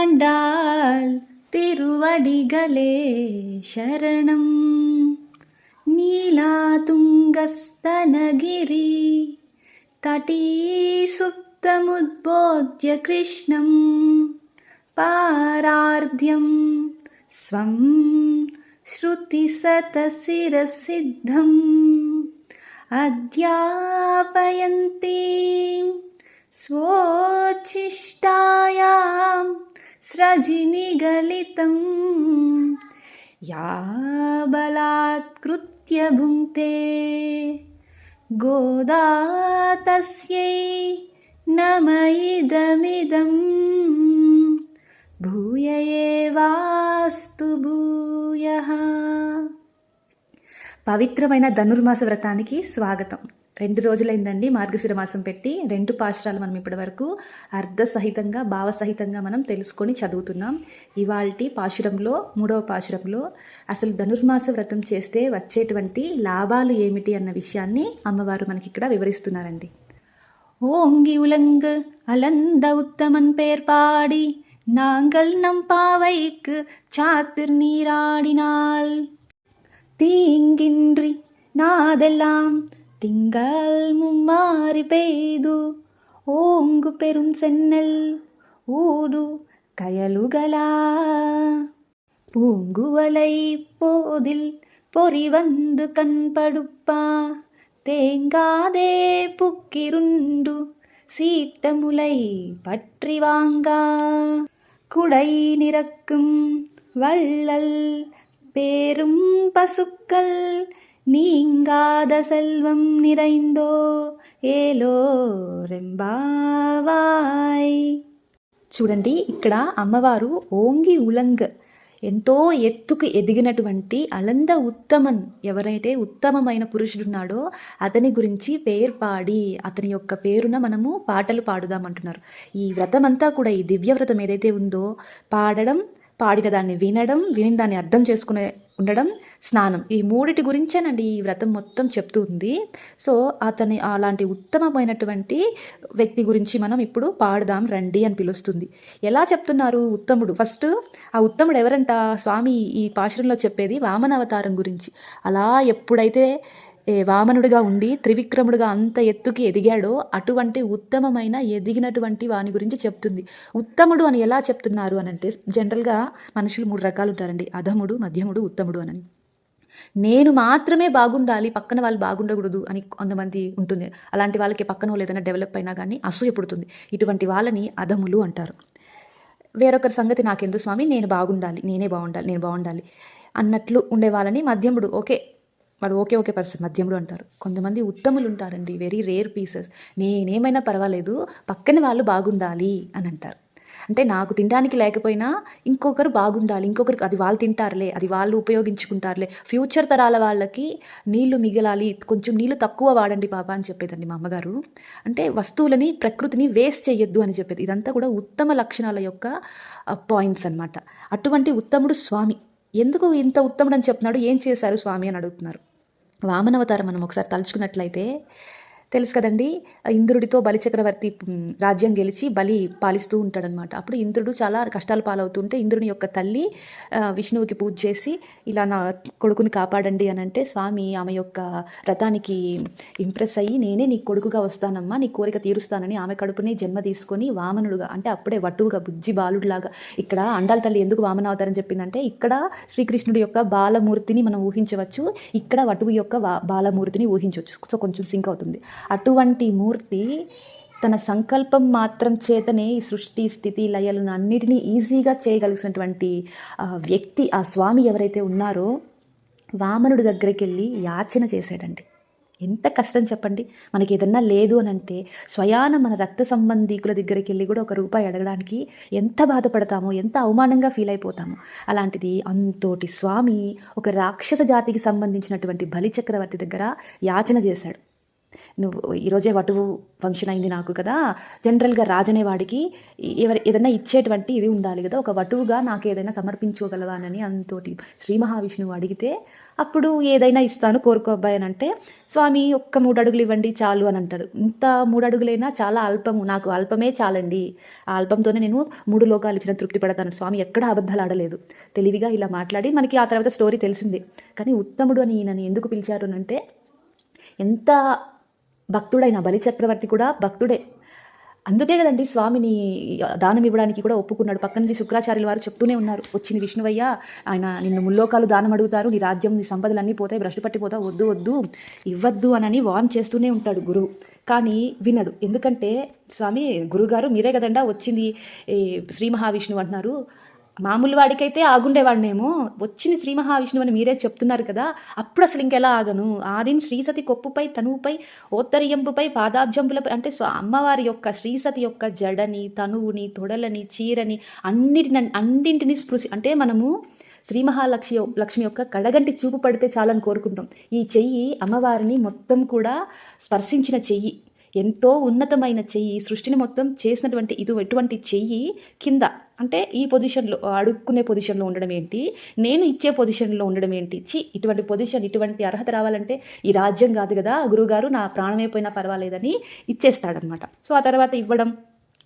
ஆண்டாள் திருவடிகளே சரணம் नीलातुङ्गस्तनगिरि तटी सुप्तमुद्बोध्य कृष्णं पारार्ध्यं स्वं श्रुतिसतशिरसिद्धम् अध्यापयन्तीं स्वोच्छिष्टायां स्रजिनिगलितं या बलात्कृत्य भुङ्क्ते गोदा तस्यै नम इदमिदं भूय एवास्तु भूयः పవిత్రమైన ధనుర్మాస వ్రతానికి స్వాగతం రెండు రోజులైందండి మార్గశిర మాసం పెట్టి రెండు పాశురాలు మనం ఇప్పటి వరకు అర్ధ సహితంగా భావసహితంగా మనం తెలుసుకొని చదువుతున్నాం ఇవాల్టి పాశురంలో మూడవ పాశురంలో అసలు ధనుర్మాస వ్రతం చేస్తే వచ్చేటువంటి లాభాలు ఏమిటి అన్న విషయాన్ని అమ్మవారు మనకి ఇక్కడ వివరిస్తున్నారండి ஓங்கி உலங்கு அலந்த உத்தமன் பேர் பாடி நாங்கள் நம் பாவைக்கு சாத்திர் நீராடினாள் தீங்கின்றி நாதெல்லாம் തിങ്കൾ മുമ്മാറി പെയ്തു ഓങ്കു പെരും സെന്നൽ ഊടു കയലുകളാ പൂങ്കുവലൈ പോതിൽ பொறி வந்து கண்படுப்பா தேங்காதே புக்கிருண்டு சீட்டமுலை பற்றி வாங்கா. குடை நிறக்கும் வள்ளல் பேரும் பசுக்கள் நீங்காத செல்வம் நிறைந்தோ ఏలో రెంబావాయ్ చూడండి ఇక్కడ అమ్మవారు ఓంగి ఉలంగ్ ఎంతో ఎత్తుకు ఎదిగినటువంటి అలంద ఉత్తమన్ ఎవరైతే ఉత్తమమైన పురుషుడున్నాడో అతని గురించి పేర్పాడి అతని యొక్క పేరున మనము పాటలు పాడుదామంటున్నారు ఈ వ్రతం అంతా కూడా ఈ దివ్య వ్రతం ఏదైతే ఉందో పాడడం పాడిన దాన్ని వినడం విని దాన్ని అర్థం చేసుకునే ఉండడం స్నానం. ఈ మూడిటి గురించేనండి ఈ వ్రతం మొత్తం చెప్తూ ఉంది. సో అతని అలాంటి ఉత్తమమైనటువంటి వ్యక్తి గురించి మనం ఇప్పుడు పాడదాం రండి అని పిలుస్తుంది. ఎలా చెప్తున్నారు ఉత్తముడు? ఫస్ట్ ఆ ఉత్తముడు ఎవరంట? స్వామి ఈ పాశురంలో చెప్పేది వామన అవతారం గురించి. అలా ఎప్పుడైతే వామనుడిగా ఉండి త్రివిక్రముడిగా అంత ఎత్తుకి ఎదిగాడో అటువంటి ఉత్తమమైన ఎదిగినటువంటి వాని గురించి చెప్తుంది. ఉత్తముడు అని ఎలా చెప్తున్నారు అని అంటే జనరల్గా మనుషులు మూడు రకాలు ఉంటారండి. అధముడు మధ్యముడు ఉత్తముడు అని. నేను మాత్రమే బాగుండాలి పక్కన వాళ్ళు బాగుండకూడదు అని కొంతమంది ఉంటుంది. అలాంటి వాళ్ళకి పక్కన వాళ్ళు ఏదైనా డెవలప్ అయినా కానీ అసూయ పుడుతుంది. ఇటువంటి వాళ్ళని అధములు అంటారు. వేరొకరి సంగతి నాకెందు స్వామి? నేను బాగుండాలి నేనే బాగుండాలి నేను బాగుండాలి అన్నట్లు ఉండే వాళ్ళని మధ్యముడు ఓకే వాడు ఓకే ఓకే పర్సన్ మధ్యముడు అంటారు. కొంతమంది ఉత్తములు ఉంటారండి. వెరీ రేర్ పీసెస్ నేనేమైనా పర్వాలేదు. పక్కన వాళ్ళు బాగుండాలి అని అంటారు. అంటే నాకు తినడానికి లేకపోయినా ఇంకొకరు బాగుండాలి. ఇంకొకరికి అది వాళ్ళు తింటారులే అది వాళ్ళు ఉపయోగించుకుంటారులే. ఫ్యూచర్ తరాల వాళ్ళకి నీళ్ళు మిగలాలి. కొంచెం నీళ్ళు తక్కువ వాడండి బాబా అని చెప్పేదండి మా అమ్మగారు. అంటే వస్తువులని ప్రకృతిని వేస్ట్ చేయొద్దు అని చెప్పేది. ఇదంతా కూడా ఉత్తమ లక్షణాల యొక్క పాయింట్స్ అన్నమాట. అటువంటి ఉత్తముడు స్వామి. ఎందుకు ఇంత ఉత్తముడు అని చెప్తున్నాడు? ఏం చేశారు స్వామి అని అడుగుతున్నారు. వామనవతారం మనం ఒకసారి తలుచుకున్నట్లయితే తెలుసు కదండి ఇంద్రుడితో బలిచక్రవర్తి రాజ్యం గెలిచి బలి పాలిస్తూ ఉంటాడనమాట అప్పుడు ఇంద్రుడు చాలా కష్టాలు పాలవుతుంటే ఇంద్రుని యొక్క తల్లి విష్ణువుకి పూజ చేసి ఇలా నా కొడుకుని కాపాడండి అని అంటే స్వామి ఆమె యొక్క రథానికి ఇంప్రెస్ అయ్యి నేనే నీ కొడుకుగా వస్తానమ్మా నీ కోరిక తీరుస్తానని ఆమె కడుపునే జన్మ తీసుకొని వామనుడుగా అంటే అప్పుడే వటువుగా బుజ్జి బాలుడిలాగా ఇక్కడ అండాల తల్లి ఎందుకు వామనావతారం చెప్పిందంటే ఇక్కడ శ్రీకృష్ణుడి యొక్క బాలమూర్తిని మనం ఊహించవచ్చు ఇక్కడ వటువు యొక్క బాలమూర్తిని ఊహించవచ్చు. సో కొంచెం సింక్ అవుతుంది. అటువంటి మూర్తి తన సంకల్పం మాత్రం చేతనే ఈ సృష్టి స్థితి లయలను అన్నిటినీ ఈజీగా చేయగలిగినటువంటి వ్యక్తి ఆ స్వామి ఎవరైతే ఉన్నారో వామనుడి దగ్గరికి వెళ్ళి యాచన చేశాడండి. ఎంత కష్టం చెప్పండి. మనకి ఏదన్నా లేదు అని అంటే స్వయాన మన రక్త సంబంధీకుల దగ్గరికి వెళ్ళి కూడా ఒక రూపాయి అడగడానికి ఎంత బాధపడతామో ఎంత అవమానంగా ఫీల్ అయిపోతామో అలాంటిది అంతోటి స్వామి ఒక రాక్షస జాతికి సంబంధించినటువంటి బలి చక్రవర్తి దగ్గర యాచన చేశాడు. నువ్వు ఈరోజే వటువు ఫంక్షన్ అయింది నాకు కదా. జనరల్గా రాజనేవాడికి ఎవరి ఏదైనా ఇచ్చేటువంటి ఇది ఉండాలి కదా. ఒక వటువుగా నాకు ఏదైనా సమర్పించుకోగలవానని అంతోటి శ్రీ మహావిష్ణువు అడిగితే అప్పుడు ఏదైనా ఇస్తాను కోరుకో అబ్బాయి అని అంటే స్వామి ఒక్క మూడు అడుగులు ఇవ్వండి చాలు అని అంటాడు. ఇంత మూడు అడుగులైనా చాలా అల్పము నాకు అల్పమే చాలండి. ఆ అల్పంతోనే నేను మూడు లోకాలు ఇచ్చిన తృప్తి పడతాను. స్వామి ఎక్కడ అబద్ధాలు ఆడలేదు. తెలివిగా ఇలా మాట్లాడి మనకి ఆ తర్వాత స్టోరీ తెలిసిందే. కానీ ఉత్తముడు అని ఈయనని ఎందుకు పిలిచారు అని అంటే ఎంత భక్తుడైన బలిచక్రవర్తి కూడా భక్తుడే. అందుకే కదండి స్వామిని దానం ఇవ్వడానికి కూడా ఒప్పుకున్నాడు. పక్క నుంచి శుక్రాచార్యుల వారు చెప్తూనే ఉన్నారు. వచ్చింది విష్ణువయ్య ఆయన నిన్ను ముల్లోకాలు దానం అడుగుతారు నీ రాజ్యం నీ సంపదలన్నీ పోతాయి భ్రష్టు పట్టిపోతావు వద్దు వద్దు ఇవ్వద్దు అనని వార్న్ చేస్తూనే ఉంటాడు గురువు. కానీ వినడు. ఎందుకంటే స్వామి గురుగారు మీరే కదండా వచ్చింది శ్రీ మహావిష్ణువు అంటున్నారు. మామూలు వాడికైతే ఆగుండేవాడినేమో. వచ్చిన శ్రీ మహావిష్ణువు అని మీరే చెప్తున్నారు కదా అప్పుడు అసలు ఇంకెలా ఆగను? ఆదిని శ్రీసతి కొప్పుపై తనువుపై ఓత్తరియంపుపై పాదాబ్జంపులపై అంటే స్వ అమ్మవారి యొక్క శ్రీసతి యొక్క జడని తనువుని తొడలని చీరని అన్నిటిని అన్నింటిని స్పృశి అంటే మనము శ్రీ మహాలక్ష్మి లక్ష్మి యొక్క కడగంటి చూపు పడితే చాలని కోరుకుంటాం. ఈ చెయ్యి అమ్మవారిని మొత్తం కూడా స్పర్శించిన చెయ్యి. ఎంతో ఉన్నతమైన చెయ్యి. సృష్టిని మొత్తం చేసినటువంటి ఇది ఎటువంటి చెయ్యి కింద. అంటే ఈ పొజిషన్లో అడుక్కునే పొజిషన్లో ఉండడం ఏంటి? నేను ఇచ్చే పొజిషన్లో ఉండడం ఏంటి? చి ఇటువంటి పొజిషన్ ఇటువంటి అర్హత రావాలంటే ఈ రాజ్యం కాదు కదా. గురువుగారు నా ప్రాణమైపోయినా పర్వాలేదని ఇచ్చేస్తాడనమాట సో ఆ తర్వాత ఇవ్వడం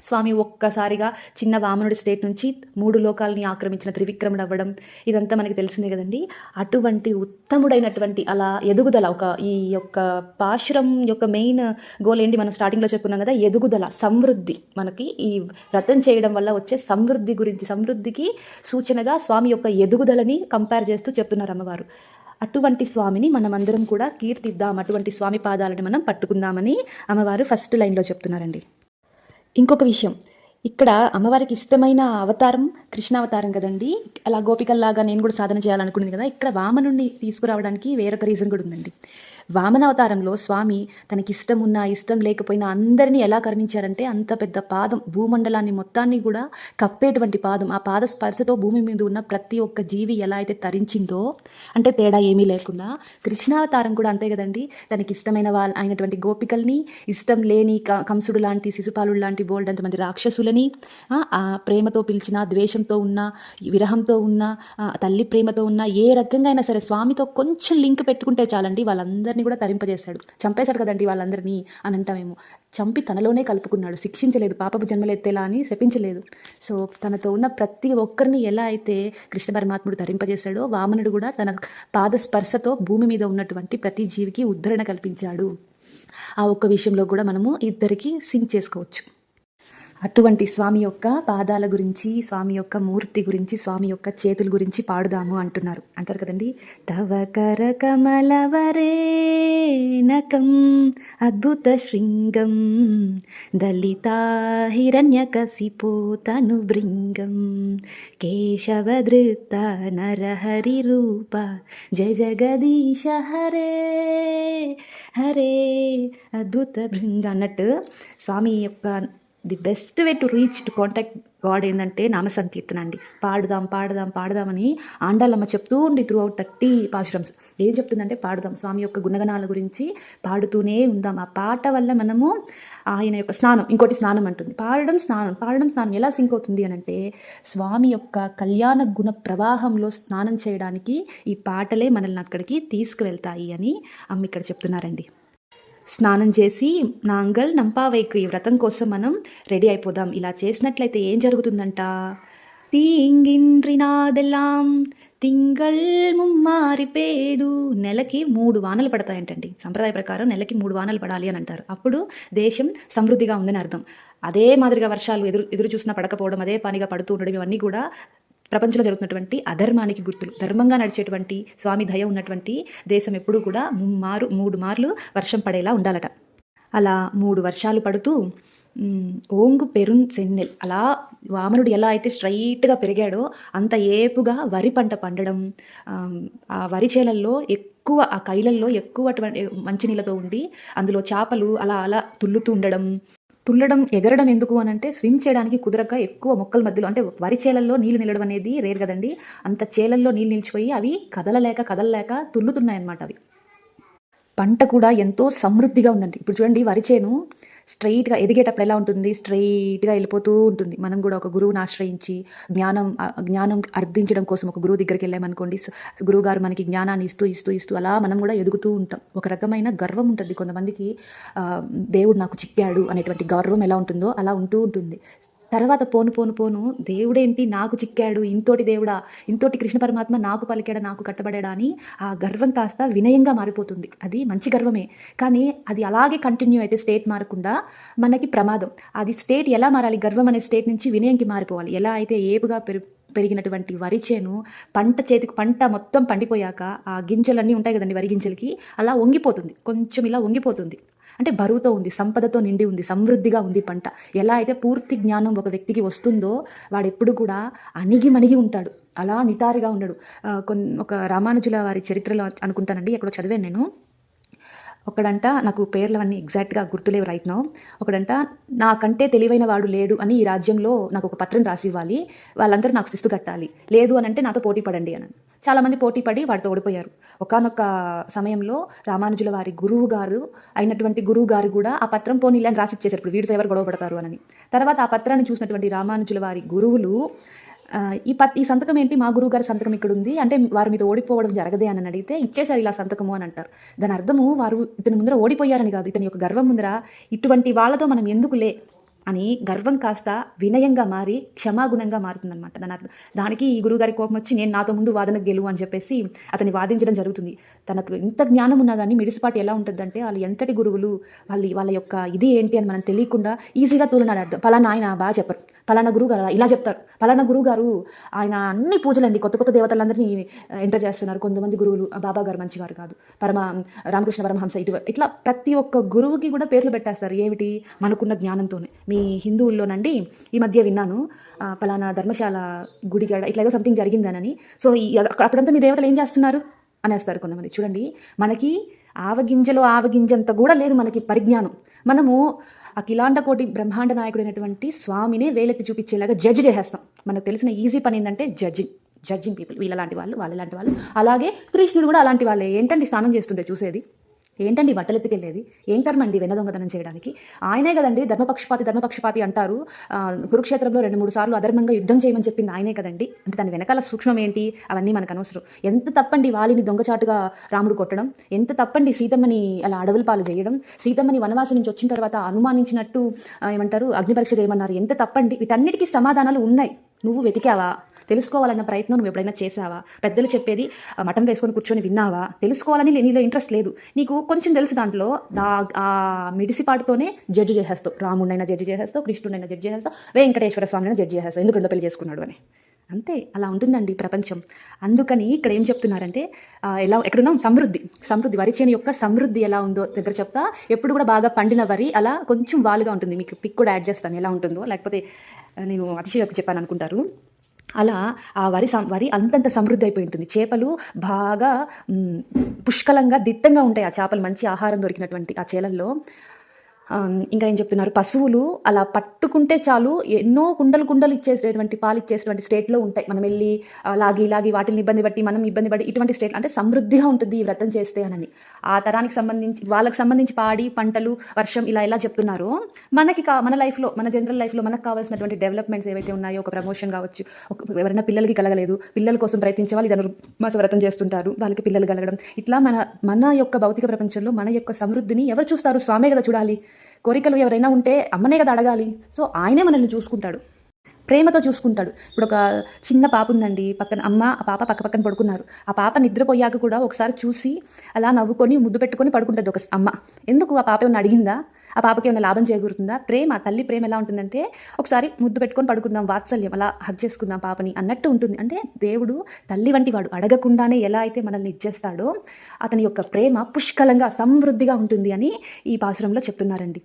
స్వామి ఒక్కసారిగా చిన్న వామనుడి స్టేట్ నుంచి మూడు లోకాలని ఆక్రమించిన త్రివిక్రముడు అవ్వడం ఇదంతా మనకి తెలిసిందే కదండి. అటువంటి ఉత్తముడైనటువంటి అలా ఎదుగుదల ఒక ఈ యొక్క పాశురం యొక్క మెయిన్ గోల్ ఏంటి? మనం స్టార్టింగ్లో చెప్పుకున్నాం కదా ఎదుగుదల సమృద్ధి. మనకి ఈ వ్రతం చేయడం వల్ల వచ్చే సమృద్ధి గురించి సమృద్ధికి సూచనగా స్వామి యొక్క ఎదుగుదలని కంపేర్ చేస్తూ చెప్తున్నారు అమ్మవారు. అటువంటి స్వామిని మనమందరం కూడా కీర్తిద్దాం అటువంటి స్వామి పాదాలని మనం పట్టుకుందామని అమ్మవారు ఫస్ట్ లైన్లో చెప్తున్నారండి. ఇంకొక విషయం. ఇక్కడ అమ్మవారికి ఇష్టమైన అవతారం కృష్ణావతారం కదండి. అలా గోపికల్లాగా నేను కూడా సాధన చేయాలనుకున్నాను కదా ఇక్కడ వామనుణ్ణి తీసుకురావడానికి వేరొక రీజన్ కూడా ఉందండి. వామన అవతారంలో స్వామి తనకిష్టం ఉన్నా ఇష్టం లేకపోయినా అందరినీ ఎలా కరుణించారంటే అంత పెద్ద పాదం భూమండలాన్ని మొత్తాన్ని కూడా కప్పేటువంటి పాదం. ఆ పాద స్పర్శతో భూమి మీద ఉన్న ప్రతి ఒక్క జీవి ఎలా అయితే తరించిందో అంటే తేడా ఏమీ లేకుండా కృష్ణావతారం కూడా అంతే కదండి. తనకి ఇష్టమైన వాళ్ళ అయినటువంటి గోపికల్ని ఇష్టం లేని క- కంసుడు లాంటి శిశుపాలుడు లాంటి బోల్డ్ అంతమంది రాక్షసులని ఆ, ప్రేమతో పిలిచిన ద్వేషంతో ఉన్న విరహంతో ఉన్న తల్లి ప్రేమతో ఉన్న ఏ రకంగా అయినా సరే స్వామితో కొంచెం లింక్ పెట్టుకుంటే చాలండి. వాళ్ళందరూ వాళ్ళందరినీ కూడా తరింపజేశాడు. చంపేశాడు కదండి వాళ్ళందరినీ అని అంటామేమో చంపి తనలోనే కలుపుకున్నాడు. శిక్షించలేదు. పాపపు జన్మలెత్తేలా అని శపించలేదు. సో తనతో ఉన్న ప్రతి ఒక్కరిని ఎలా అయితే కృష్ణ పరమాత్ముడు తరింపజేశాడో వామనుడు కూడా తన పాద స్పర్శతో భూమి మీద ఉన్నటువంటి ప్రతి జీవికి ఉద్ధరణ కల్పించాడు. ఆ ఒక్క విషయంలో కూడా మనము ఇద్దరికి సింక్ చేసుకోవచ్చు. అటువంటి స్వామి యొక్క పాదాల గురించి స్వామి యొక్క మూర్తి గురించి స్వామి యొక్క చేతుల గురించి పాడుదాము అంటున్నారు. అంటారు కదండి తవ కర కమలవరేణకం అద్భుత శృంగం దళితా హిరణ్యకశిపోతను భృంగం కేశవధృత నరహరి రూప జయ జగదీశ హరే హరే అద్భుత భృంగ అన్నట్టు స్వామి యొక్క the best way to reach to contact God ఏంటంటే నామ సంకీర్తన అండి. పాడుదాం పాడదాం పాడదామని ఆండాలమ్మ చెప్తూ ఉండి త్రూ అవుట్ థర్టీ పాశ్రమ్స్. ఏం చెప్తుందంటే పాడుదాం. స్వామి యొక్క గుణగణాల గురించి పాడుతూనే ఉందాం. ఆ పాట వల్ల మనము ఆయన యొక్క స్నానం ఇంకోటి స్నానం అంటుంది. పాడడం స్నానం పాడడం స్నానం ఎలా సింక్ అవుతుంది అని అంటే స్వామి యొక్క కళ్యాణ గుణ ప్రవాహంలో స్నానం చేయడానికి ఈ పాటలే మనల్ని అక్కడికి తీసుకువెళ్తాయి అని అమ్మ ఇక్కడ చెప్తున్నారండి. స్నానం చేసి నాంగల్ నంపావైకు ఈ వ్రతం కోసం మనం రెడీ అయిపోదాం. ఇలా చేసినట్లయితే ఏం జరుగుతుందంట? తీంగిన్రినాదెల్లాం తింగల్ ముమ్మారి పేదు నెలకి మూడు వానలు పడతాయంటండి. సంప్రదాయ ప్రకారం నెలకి మూడు వానలు పడాలి అని అంటారు. అప్పుడు దేశం సమృద్ధిగా ఉందని అర్థం. అదే మాదిరిగా వర్షాలు ఎదురు ఎదురు చూసినా పడకపోవడం అదే పనిగా పడుతూ ఉండడం ఇవన్నీ కూడా ప్రపంచంలో జరుగుతున్నటువంటి అధర్మానికి గుర్తులు ధర్మంగా నడిచేటువంటి స్వామి దయ ఉన్నటువంటి దేశం ఎప్పుడూ కూడా మారు మూడు మార్లు వర్షం పడేలా ఉండాలట. అలా మూడు వర్షాలు పడుతూ ఓంగు పెరున్ సెన్నెల్ అలా వామనుడు ఎలా అయితే స్ట్రైట్గా పెరిగాడో అంత ఏపుగా వరి పంట పండడం ఆ వరి చేలల్లో ఎక్కువ ఆ కైలల్లో ఎక్కువ అటువంటి మంచినీళ్ళతో ఉండి అందులో చేపలు అలా అలా తుల్లుతూ ఉండడం తుల్లడం ఎగరడం ఎందుకు అని అంటే స్విమ్ చేయడానికి కుదరక ఎక్కువ మొక్కల మధ్యలో అంటే వరి చేలల్లో నీళ్ళు నిలడం అనేది రేర్ కదండి. అంత చేలల్లో నీళ్ళు నిలిచిపోయి అవి కదలలేక కదలలేక తుల్లుతున్నాయన్నమాట అవి. పంట కూడా ఎంతో సమృద్ధిగా ఉందండి. ఇప్పుడు చూడండి వరి చేను స్ట్రైట్గా ఎదిగేటప్పుడు ఎలా ఉంటుంది? స్ట్రైట్గా వెళ్ళిపోతూ ఉంటుంది. మనం కూడా ఒక గురువుని ఆశ్రయించి జ్ఞానం జ్ఞానం అర్థించడం కోసం ఒక గురువు దగ్గరికి వెళ్ళామనుకోండి గురువుగారు మనకి జ్ఞానాన్ని ఇస్తూ ఇస్తూ ఇస్తూ అలా మనం కూడా ఎదుగుతూ ఉంటాం. ఒక రకమైన గర్వం ఉంటుంది. కొంతమందికి దేవుడు నాకు చిక్కాడు అనేటువంటి గర్వం ఎలా ఉంటుందో అలా ఉంటూ ఉంటుంది. తర్వాత పోను పోను పోను దేవుడేంటి? నాకు చిక్కాడు ఇంతోటి దేవుడా ఇంతోటి కృష్ణ పరమాత్మ నాకు పలికాడా నాకు కట్టబడాడా అని ఆ గర్వం కాస్త వినయంగా మారిపోతుంది. అది మంచి గర్వమే. కానీ అది అలాగే కంటిన్యూ అయితే స్టేట్ మారకుండా మనకి ప్రమాదం. అది స్టేట్ ఎలా మారాలి? గర్వం అనే స్టేట్ నుంచి వినయంకి మారిపోవాలి. ఎలా అయితే ఏపుగా పెరు పెరిగినటువంటి వరి చేను పంట చేతికి పంట మొత్తం పండిపోయాక ఆ గింజలన్నీ ఉంటాయి కదండి వరి గింజలకి అలా వంగిపోతుంది. కొంచెం ఇలా వంగిపోతుంది. అంటే బరువుతో ఉంది సంపదతో నిండి ఉంది సమృద్ధిగా ఉంది పంట. ఎలా అయితే పూర్తి జ్ఞానం ఒక వ్యక్తికి వస్తుందో వాడు ఎప్పుడు కూడా అణిగి మణిగి ఉంటాడు. అలా నిటారుగా ఉండడు. ఒక రామానుజుల వారి చరిత్రలో అనుకుంటానండి ఎక్కడో చదివాను నేను. ఒకడంట నాకు పేర్లు అవన్నీ ఎగ్జాక్ట్గా గుర్తులేవు రైట్ నో. ఒకడంట నాకంటే తెలివైన వాడు లేడు అని ఈ రాజ్యంలో నాకు ఒక పత్రం రాసి ఇవ్వాలి వాళ్ళందరూ నాకు శిస్తు కట్టాలి. లేదు అని అంటే నాతో పోటీ పడండి అని చాలామంది పోటీ పడి వాడితో ఓడిపోయారు. ఒకనొక సమయంలో రామానుజుల వారి గురువు గారు అయినటువంటి గురువు గారు కూడా ఆ పత్రం పోనీ అని రాసి ఇచ్చేశారు ఇప్పుడు వీడితో ఎవరు గొడవ పడతారు అని. తర్వాత ఆ పత్రాన్ని చూసినటువంటి రామానుజుల వారి గురువులు ఈ పత్ ఈ సంతకం ఏంటి? మా గురువు గారి సంతకం ఇక్కడ ఉంది అంటే వారు మీద ఓడిపోవడం జరగదే అని అడిగితే ఇచ్చేశారు ఇలా సంతకము అని అంటారు. దాని అర్థము వారు ఇతని ముందర ఓడిపోయారని కాదు. ఇతని యొక్క గర్వం ముందర ఇటువంటి వాళ్ళతో మనం ఎందుకులే అని గర్వం కాస్త వినయంగా మారి క్షమాగుణంగా మారుతుందన్నమాట. దాని అర్థం దానికి ఈ గురుగారి కోపం వచ్చి నేను నాతో ముందు వాదన గెలువు అని చెప్పేసి అతన్ని వాదించడం జరుగుతుంది. తనకు ఇంత జ్ఞానం ఉన్నా కానీ మిడిసిపాటు ఎలా ఉంటుందంటే వాళ్ళు ఎంతటి గురువులు వాళ్ళు వాళ్ళ యొక్క ఇది ఏంటి అని మనం తెలియకుండా ఈజీగా తూలనాడు అర్థం. పలానా ఆయన బాగా చెప్పరు. పలానా గురువు గారు ఇలా చెప్తారు. పలానా గురువు గారు ఆయన అన్ని పూజలండి కొత్త కొత్త దేవతలందరినీ ఎంటర్ చేస్తున్నారు. కొంతమంది గురువులు బాబా గారు మంచివారు కాదు. పరమ రామకృష్ణ పరమహంస ఇటు ఇట్లా ప్రతి ఒక్క గురువుకి కూడా పేర్లు పెట్టేస్తారు. ఏమిటి? మనకున్న జ్ఞానంతోనే. మీ హిందువుల్లోనండి ఈ మధ్య విన్నాను. పలానా ధర్మశాల గుడి గడ ఇట్లా ఏదో సంథింగ్ జరిగిందనని. సో ఈ అక్కడ- అప్పుడంతా మీ దేవతలు ఏం చేస్తున్నారు? అనేస్తారు కొంతమంది. చూడండి మనకి ఆవగింజలో ఆవగింజంత కూడా లేదు మనకి పరిజ్ఞానం. మనము అఖిలాండ కోటి బ్రహ్మాండ నాయకుడైనటువంటి స్వామినే వేలెత్తి చూపించేలాగా జడ్జ్ చేసేస్తాం. మనకు తెలిసిన ఈజీ పని ఏంటంటే జడ్జింగ్ జడ్జింగ్ పీపుల్ వీళ్ళలాంటి వాళ్ళు ఇలాంటి వాళ్ళు. అలాగే కృష్ణుడు కూడా అలాంటి వాళ్ళే. ఏంటండి స్నానం చేస్తుంటే చూసేది? ఏంటండి బట్టలు ఎత్తుకెళ్ళేది ఏం కర్మ అండి వెన్న దొంగతనం చేయడానికి? ఆయనే కదండి ధర్మపక్షపాతి ధర్మపక్షపాతి అంటారు. కురుక్షేత్రంలో రెండు మూడు సార్లు అధర్మంగా యుద్ధం చేయమని చెప్పింది ఆయనే కదండి. అంటే దాని వెనకాల సూక్ష్మం ఏంటి అవన్నీ మనకు అనవసరం ఎంత తప్పండి వాలిని దొంగచాటుగా రాముడు కొట్టడం? ఎంత తప్పండి సీతమ్మని అలా అడవుల పాలు చేయడం? సీతమ్మని వనవాసం నుంచి వచ్చిన తర్వాత అనుమానించినట్టు ఏమంటారు అగ్నిపరీక్ష చేయమన్నారు. ఎంత తప్పండి? వీటన్నిటికీ సమాధానాలు ఉన్నాయి. నువ్వు వెతికావా? తెలుసుకోవాలన్న ప్రయత్నం నువ్వు ఎప్పుడైనా చేసావా పెద్దలు చెప్పేది మటన్ వేసుకొని కూర్చొని విన్నావా? తెలుసుకోవాలని నీలో ఇంట్రెస్ట్ లేదు. నీకు కొంచెం తెలుసు దాంట్లో ఆ మిడిసిపాటుతోనే జడ్జి చేసేస్తావు. రాముడినైనా జడ్జి చేసేస్తావు కృష్ణుడైనా జడ్జి చేసేస్తావు వెంకటేశ్వర స్వామినైనా జడ్జి చేసేస్తావు. ఎందుకు రెండో పెళ్ళి చేసుకున్నాడు అని. అంతే అలా ఉంటుందండి ప్రపంచం. అందుకని ఇక్కడ ఏం చెప్తున్నారంటే ఎలా ఎక్కడున్నాం? సమృద్ధి. సమృద్ధి వరి చేను యొక్క సమృద్ధి ఎలా ఉందో దగ్గర చెప్తా. ఎప్పుడు కూడా బాగా పండిన వరి అలా కొంచెం వాలుగా ఉంటుంది. మీకు పిక్ కూడా యాడ్ చేస్తాను. ఎలా ఉంటుందో లేకపోతే నేను అతిశయోక్తి చెప్పాను అనుకుంటారు. అలా ఆ వరి వరి అంతంత సమృద్ధి అయిపోయి ఉంటుంది. చేపలు బాగా పుష్కలంగా దిట్టంగా ఉంటాయి ఆ చేపలు. మంచి ఆహారం దొరికినటువంటి ఆ చేలల్లో. ఇంకా ఏం చెప్తున్నారు? పశువులు అలా పట్టుకుంటే చాలు ఎన్నో కుండలు కుండలు ఇచ్చేసేటువంటి పాలు ఇచ్చేటువంటి స్టేట్లో ఉంటాయి. మనం వెళ్ళి లాగి లాగి వాటిని ఇబ్బంది పట్టి మనం ఇబ్బంది పడి ఇటువంటి స్టేట్ అంటే సమృద్ధిగా ఉంటుంది ఈ వ్రతం చేస్తే అని ఆ తరానికి సంబంధించి వాళ్ళకి సంబంధించి పాడి పంటలు వర్షం ఇలా ఎలా చెప్తున్నారు మనకి కా మన లైఫ్లో మన జనరల్ లైఫ్లో మనకు కావాల్సినటువంటి డెవలప్మెంట్స్ ఏవైతే ఉన్నాయో ఒక ప్రమోషన్ కావచ్చు ఎవరైనా పిల్లలకి కలగలేదు పిల్లల కోసం ప్రయత్నించే వాళ్ళు ఇదను మాస వ్రతం చేస్తుంటారు వాళ్ళకి పిల్లలు కలగడం. ఇట్లా మన మన యొక్క భౌతిక ప్రపంచంలో మన యొక్క సమృద్ధిని ఎవరు చూస్తారు? స్వామే కదా చూడాలి. కోరికలు ఎవరైనా ఉంటే అమ్మనే కదా అడగాలి. సో ఆయనే మనల్ని చూసుకుంటాడు. ప్రేమతో చూసుకుంటాడు. ఇప్పుడు ఒక చిన్న పాప ఉందండి. పక్కన అమ్మ ఆ పాప పక్క పక్కన పడుకున్నారు. ఆ పాప నిద్రపోయాక కూడా ఒకసారి చూసి అలా నవ్వుకొని ముద్దు పెట్టుకొని పడుకుంటుంది ఒక అమ్మ. ఎందుకు ఆ పాప ఏమైనా అడిగిందా? ఆ పాపకి ఏమైనా లాభం చేకూరుతుందా? ప్రేమ తల్లి ప్రేమ ఎలా ఉంటుందంటే ఒకసారి ముద్దు పెట్టుకొని పడుకుందాం వాత్సల్యం అలా హక్ చేసుకుందాం పాపని అన్నట్టు ఉంటుంది. అంటే దేవుడు తల్లి వంటి వాడు. అడగకుండానే ఎలా అయితే మనల్ని ఇచ్చేస్తాడో అతని యొక్క ప్రేమ పుష్కలంగా సమృద్ధిగా ఉంటుంది అని ఈ పాసురంలో చెప్తున్నారండి.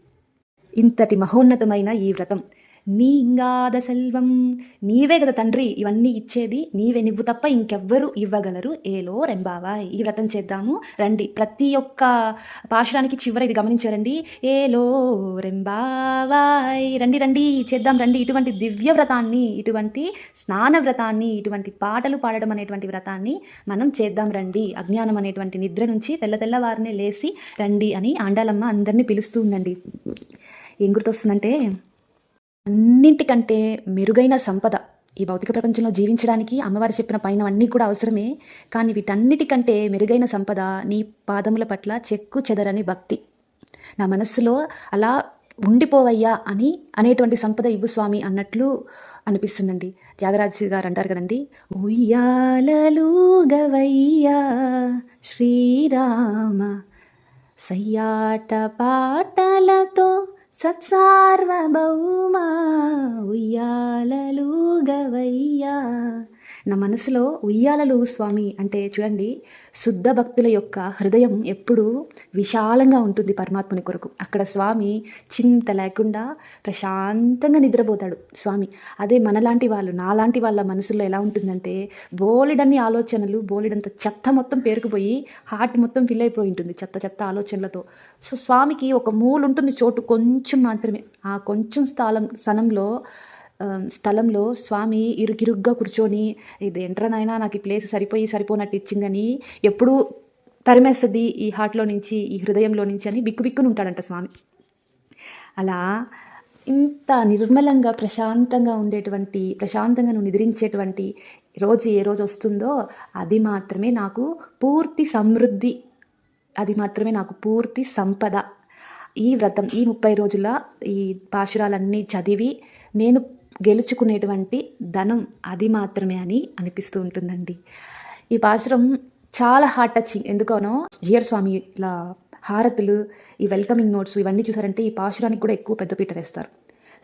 ఇంతటి మహోన్నతమైన ఈ వ్రతం. నీ ఇంగాద సెల్వం. నీవే కదా తండ్రి ఇవన్నీ ఇచ్చేది నీవే. నువ్వు తప్ప ఇంకెవ్వరు ఇవ్వగలరు. ఏలో రెంబావాయ్. ఈ వ్రతం చేద్దాము. రండి. ప్రతి ఒక్క పాశురానికి చివర ఇది గమనించారండి. ఏలో రెంబావాయ్. రండి రండి. చేద్దాం రండి. ఇటువంటి దివ్య వ్రతాన్ని ఇటువంటి స్నాన వ్రతాన్ని ఇటువంటి పాటలు పాడడం అనేటువంటి వ్రతాన్ని మనం చేద్దాం రండి. అజ్ఞానం అనేటువంటి నిద్ర నుంచి తెల్ల తెల్లవారినే లేచి రండి అని ఆండాలమ్మ అందరినీ పిలుస్తూ ఉందండి. ఏం గుర్తొస్తుందంటే అన్నింటికంటే మెరుగైన సంపద ఈ భౌతిక ప్రపంచంలో జీవించడానికి అమ్మవారు చెప్పిన పైన అన్నీ కూడా అవసరమే. కానీ వీటన్నిటికంటే మెరుగైన సంపద నీ పాదముల పట్ల చెక్కు చెదరని భక్తి. నా మనస్సులో అలా ఉండిపోవయ్యా అని అనేటువంటి సంపద ఇవ్వు స్వామి అన్నట్లు అనిపిస్తుందండి. త్యాగరాజు గారు అంటారు కదండి ఉయ్యాలలుగవయ్యా శ్రీరామ సయ్యాట పాటలతో సత్సార్వభౌమ ఉయ్యాలలుగవయ్యా నా మనసులో ఉయ్యాలలు స్వామి అంటే చూడండి శుద్ధ భక్తుల యొక్క హృదయం ఎప్పుడూ విశాలంగా ఉంటుంది పరమాత్మని కొరకు. అక్కడ స్వామి చింత లేకుండా ప్రశాంతంగా నిద్రపోతాడు స్వామి. అదే మనలాంటి వాళ్ళు నాలాంటి వాళ్ళ మనసులో ఎలా ఉంటుందంటే బోలెడన్ని ఆలోచనలు బోలెడంత చెత్త మొత్తం పేరుకుపోయి హార్ట్ మొత్తం ఫిల్ అయిపోయి ఉంటుంది చెత్త చెత్త ఆలోచనలతో. సో స్వామికి ఒక మూలు ఉంటుంది చోటు కొంచెం మాత్రమే. ఆ కొంచెం స్థలం స్థలంలో స్థలంలో స్వామి ఇరుకిరుగ్గా కూర్చొని ఇది ఎంట్రా నాకు ఈ ప్లేస్ సరిపోయి సరిపోనట్టు ఇచ్చిందని ఎప్పుడూ తరిమేస్తుంది ఈ హార్ట్లో నుంచి ఈ హృదయంలో నుంచి అని బిక్కు బిక్కుని ఉంటాడంట స్వామి. అలా ఇంత నిర్మలంగా ప్రశాంతంగా ఉండేటువంటి ప్రశాంతంగా నువ్వు నిద్రించేటువంటి రోజు ఏ రోజు వస్తుందో అది మాత్రమే నాకు పూర్తి సమృద్ధి. అది మాత్రమే నాకు పూర్తి సంపద. ఈ వ్రతం ఈ ముప్పై రోజుల ఈ పాశురాలన్నీ చదివి నేను గెలుచుకునేటువంటి ధనం అది మాత్రమే అని అనిపిస్తూ ఉంటుందండి. ఈ పాశురం చాలా హార్ట్ టచింగ్ ఎందుకనో జియర్ స్వామి ఇలా హారతులు ఈ వెల్కమింగ్ నోట్స్ ఇవన్నీ చూసారంటే ఈ పాశురానికి కూడా ఎక్కువ పెద్దపీట వేస్తారు.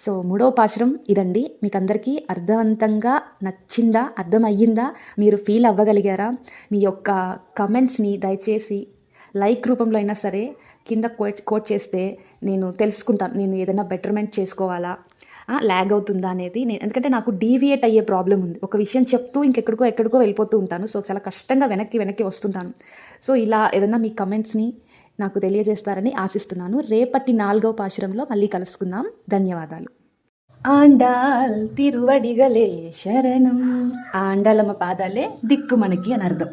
సో మూడవ పాశురం ఇదండి. మీకు అందరికీ అర్థవంతంగా నచ్చిందా అర్థమయ్యిందా మీరు ఫీల్ అవ్వగలిగారా మీ యొక్క కమెంట్స్ని దయచేసి లైక్ రూపంలో అయినా సరే కింద కోట్ కోట్ చేస్తే నేను తెలుసుకుంటాను. నేను ఏదైనా బెటర్మెంట్ చేసుకోవాలా ల్యాగ్ అవుతుందా అనేది నేను ఎందుకంటే నాకు డీవియేట్ అయ్యే ప్రాబ్లం ఉంది. ఒక విషయం చెప్తూ ఇంకెక్కడికో ఎక్కడికో వెళ్ళిపోతూ ఉంటాను. సో చాలా కష్టంగా వెనక్కి వెనక్కి వస్తుంటాను. సో ఇలా ఏదైనా మీ కమెంట్స్ని నాకు తెలియజేస్తారని ఆశిస్తున్నాను. రేపటి నాలుగవ పాశురంలో మళ్ళీ కలుసుకుందాం. ధన్యవాదాలు. ఆండాల్ తిరువడిగలే శరణం. ఆండాలమ్మ పాదాలే దిక్కు మనకి అని అర్థం.